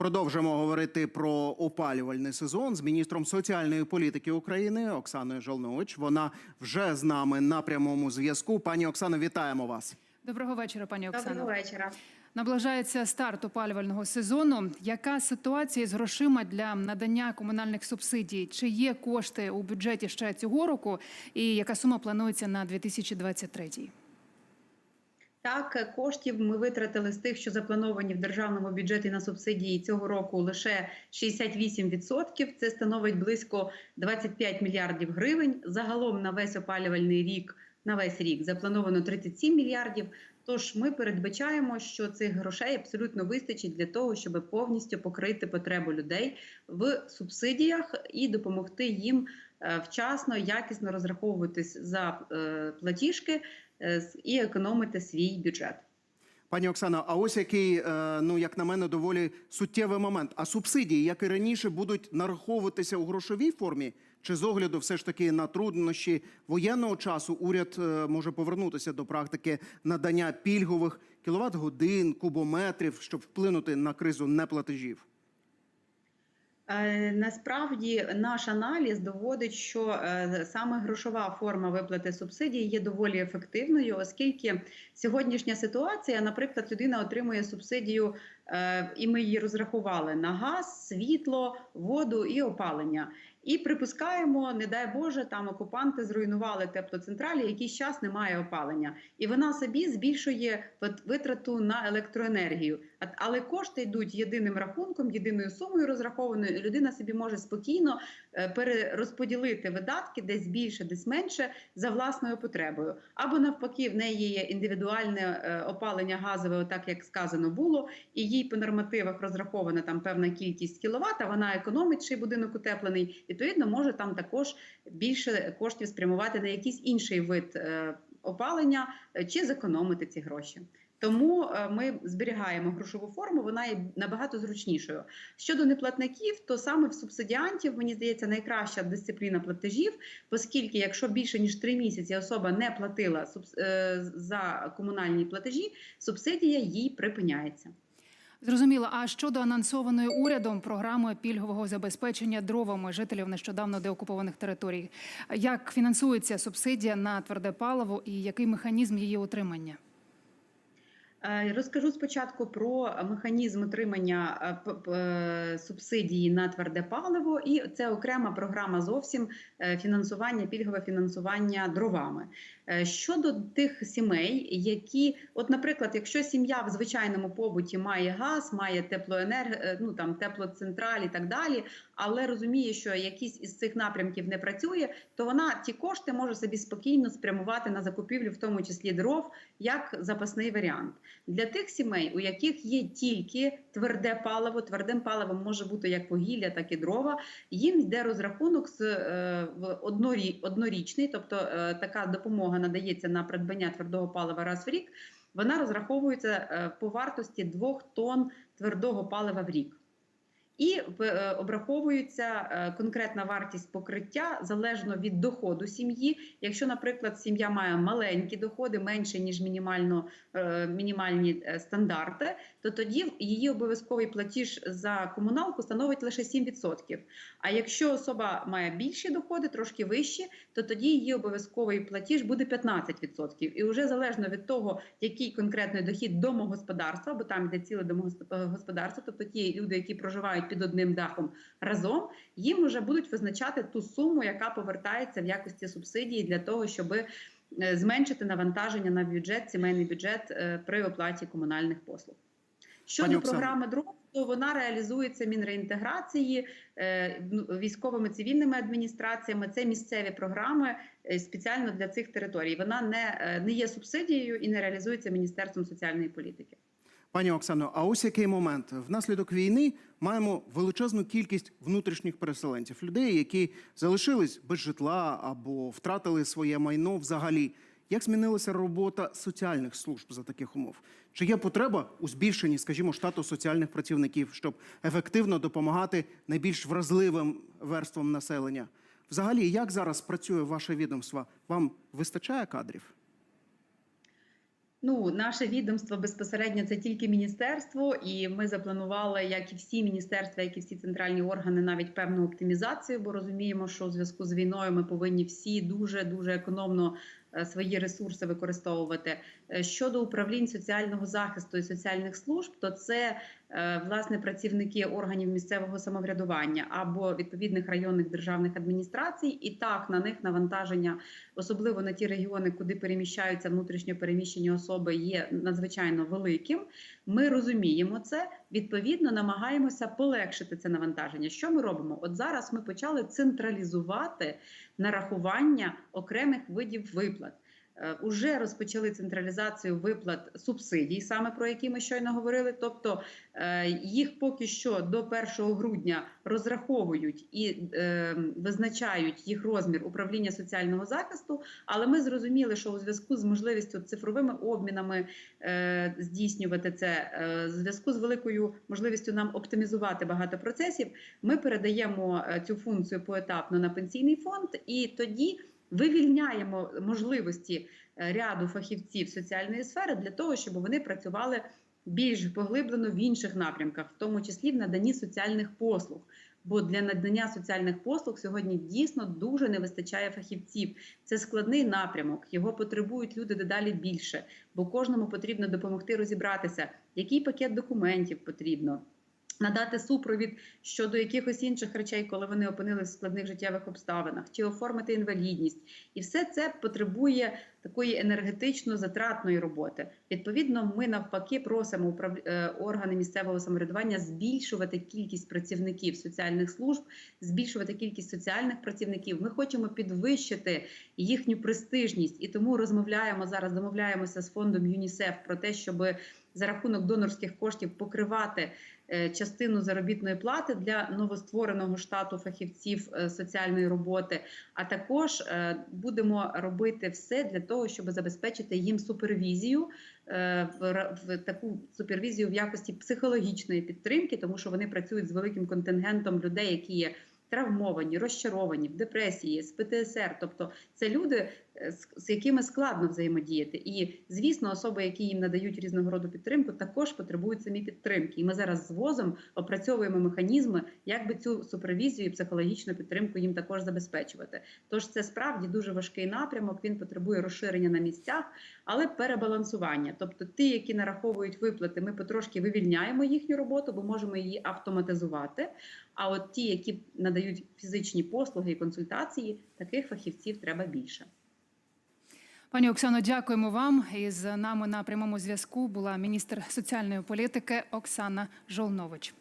Продовжимо говорити про опалювальний сезон з міністром соціальної політики України Оксаною Жолнович. Вона вже з нами на прямому зв'язку. Пані Оксано, вітаємо вас. Доброго вечора, пані Доброго вечора. Наближається старт опалювального сезону. Яка ситуація з грошима для надання комунальних субсидій? Чи є кошти у бюджеті ще цього року? І яка сума планується на 2023? Так, коштів ми витратили з тих, що заплановані в державному бюджеті на субсидії цього року лише 68%. Це становить близько 25 мільярдів гривень. Загалом на весь опалювальний рік на весь рік заплановано 37 мільярдів. Тож ми передбачаємо, що цих грошей абсолютно вистачить для того, щоб повністю покрити потребу людей в субсидіях і допомогти їм е, вчасно, якісно розраховуватись за е, платіжки е, і економити свій бюджет. Пані Оксано, а ось який, е, ну як на мене, доволі суттєвий момент. А субсидії, як і раніше, будуть нараховуватися у грошовій формі? Чи з огляду все ж таки на труднощі воєнного часу уряд е, може повернутися до практики надання пільгових кіловат-годин, кубометрів, щоб вплинути на кризу неплатежів? Е, Насправді наш аналіз доводить, що е, саме грошова форма виплати субсидій є доволі ефективною, оскільки сьогоднішня ситуація, наприклад, людина отримує субсидію, е, і ми її розрахували на газ, світло, воду і опалення. І припускаємо, не дай Боже, там окупанти зруйнували теплоцентралі, якийсь час немає опалення, і вона собі збільшує витрату на електроенергію. Але кошти йдуть єдиним рахунком, єдиною сумою розрахованою. і Людина собі може спокійно е, перерозподілити видатки десь більше, десь менше за власною потребою. Або навпаки, в неї є індивідуальне е, опалення газове, так як сказано було, і їй по нормативах розрахована там певна кількість кіловат, а вона економить, чи будинок утеплений. Відповідно, може там також більше коштів спрямувати на якийсь інший вид е, опалення чи зекономити ці гроші. Тому е, ми зберігаємо грошову форму, вона є набагато зручнішою. Щодо неплатників, то саме в субсидіантів мені здається найкраща дисципліна платежів, оскільки якщо більше ніж три місяці особа не платила е, за комунальні платежі, субсидія їй припиняється. Зрозуміло. А щодо анонсованої урядом програми пільгового забезпечення дровами жителів нещодавно деокупованих територій, як фінансується субсидія на тверде паливо і який механізм її отримання? Е, Розкажу спочатку про механізм отримання е, е, субсидії на тверде паливо, і це окрема програма зовсім фінансування, пільгове фінансування дровами. Е, Щодо тих сімей, які, от, наприклад, якщо сім'я в звичайному побуті має газ, має теплоенерг, е, ну там теплоцентраль і так далі, але розуміє, що якийсь із цих напрямків не працює, то вона ті кошти може собі спокійно спрямувати на закупівлю, в тому числі дров, як запасний варіант. Для тих сімей, у яких є тільки тверде паливо, твердим паливом може бути як вугілля, так і дрова. Їм йде розрахунок з е, однорі, однорічний, тобто е, така допомога надається на придбання твердого палива раз в рік. Вона розраховується е, по вартості 2 тонн твердого палива в рік. І е, обраховується е, конкретна вартість покриття залежно від доходу сім'ї. Якщо, наприклад, сім'я має маленькі доходи, менше ніж мінімально е, мінімальні стандарти, то тоді її обов'язковий платіж за комуналку становить лише 7%. А якщо особа має більші доходи, трошки вищі, то тоді її обов'язковий платіж буде 15%. І вже залежно від того, який конкретний дохід домогосподарства, бо там йде ціле домогосподарство, тобто ті люди, які проживають під одним дахом разом, їм вже будуть визначати ту суму, яка повертається в якості субсидії для того, щоб зменшити навантаження на бюджет, сімейний бюджет е, при оплаті комунальних послуг. Щодо програми дров, то вона реалізується мінреінтеграції е, ну, військовими цивільними адміністраціями. Це місцеві програми е, спеціально для цих територій. Вона не, е, не є субсидією і не реалізується Міністерством соціальної політики. Пані Оксано, а ось який момент внаслідок війни маємо величезну кількість внутрішніх переселенців, людей, які залишились без житла або втратили своє майно взагалі. Як змінилася робота соціальних служб за таких умов? Чи є потреба у збільшенні, скажімо, штату соціальних працівників, щоб ефективно допомагати найбільш вразливим верствам населення? Взагалі, як зараз працює ваше відомство? Вам вистачає кадрів? Ну, наше відомство безпосередньо це тільки міністерство, і ми запланували, як і всі міністерства, як і всі центральні органи, навіть певну оптимізацію, бо розуміємо, що у зв'язку з війною ми повинні всі дуже дуже економно е, свої ресурси використовувати. Е, Щодо управлінь соціального захисту і соціальних служб, то це власне працівники органів місцевого самоврядування або відповідних районних державних адміністрацій, і так на них навантаження, особливо на ті регіони, куди переміщаються внутрішньо переміщені особи, є надзвичайно великим. Ми розуміємо це. Відповідно, намагаємося полегшити це навантаження. Що ми робимо? От зараз ми почали централізувати нарахування окремих видів виплат. Е, Уже розпочали централізацію виплат субсидій, саме про які ми щойно говорили. Тобто е, їх поки що до 1 грудня розраховують і е, визначають їх розмір управління соціального захисту. Але ми зрозуміли, що у зв'язку з можливістю цифровими обмінами е, здійснювати це, е, в зв'язку з великою можливістю нам оптимізувати багато процесів, ми передаємо е, цю функцію поетапно на пенсійний фонд, і тоді вивільняємо можливості е, ряду фахівців соціальної сфери для того, щоб вони працювали більш поглиблено в інших напрямках, в тому числі в наданні соціальних послуг. Бо для надання соціальних послуг сьогодні дійсно дуже не вистачає фахівців. Це складний напрямок. Його потребують люди дедалі більше, бо кожному потрібно допомогти розібратися, який пакет документів потрібно. Надати супровід щодо якихось інших речей, коли вони опинилися в складних життєвих обставинах, чи оформити інвалідність, і все це потребує такої енергетично затратної роботи. Відповідно, ми навпаки просимо е, органи місцевого самоврядування збільшувати кількість працівників соціальних служб, збільшувати кількість соціальних працівників. Ми хочемо підвищити їхню престижність, і тому розмовляємо зараз. Домовляємося з фондом ЮНІСЕФ про те, щоб за рахунок донорських коштів покривати е, частину заробітної плати для новоствореного штату фахівців е, соціальної роботи. А також е, будемо робити все для того, щоб забезпечити їм супервізію в таку супервізію в якості психологічної підтримки, тому що вони працюють з великим контингентом людей, які є. Травмовані, розчаровані, в депресії, з ПТСР, тобто це люди, з якими складно взаємодіяти. І звісно, особи, які їм надають різного роду підтримку, також потребують самі підтримки. І ми зараз з ВОЗом опрацьовуємо механізми, як би цю супервізію і психологічну підтримку їм також забезпечувати. Тож це справді дуже важкий напрямок. Він потребує розширення на місцях, але перебалансування. Тобто, ті, які нараховують виплати, ми потрошки вивільняємо їхню роботу, бо можемо її автоматизувати. А от ті, які надають фізичні послуги і консультації, таких фахівців треба більше. Пані Оксано, дякуємо вам. І з нами на прямому зв'язку була міністр соціальної політики Оксана Жолнович.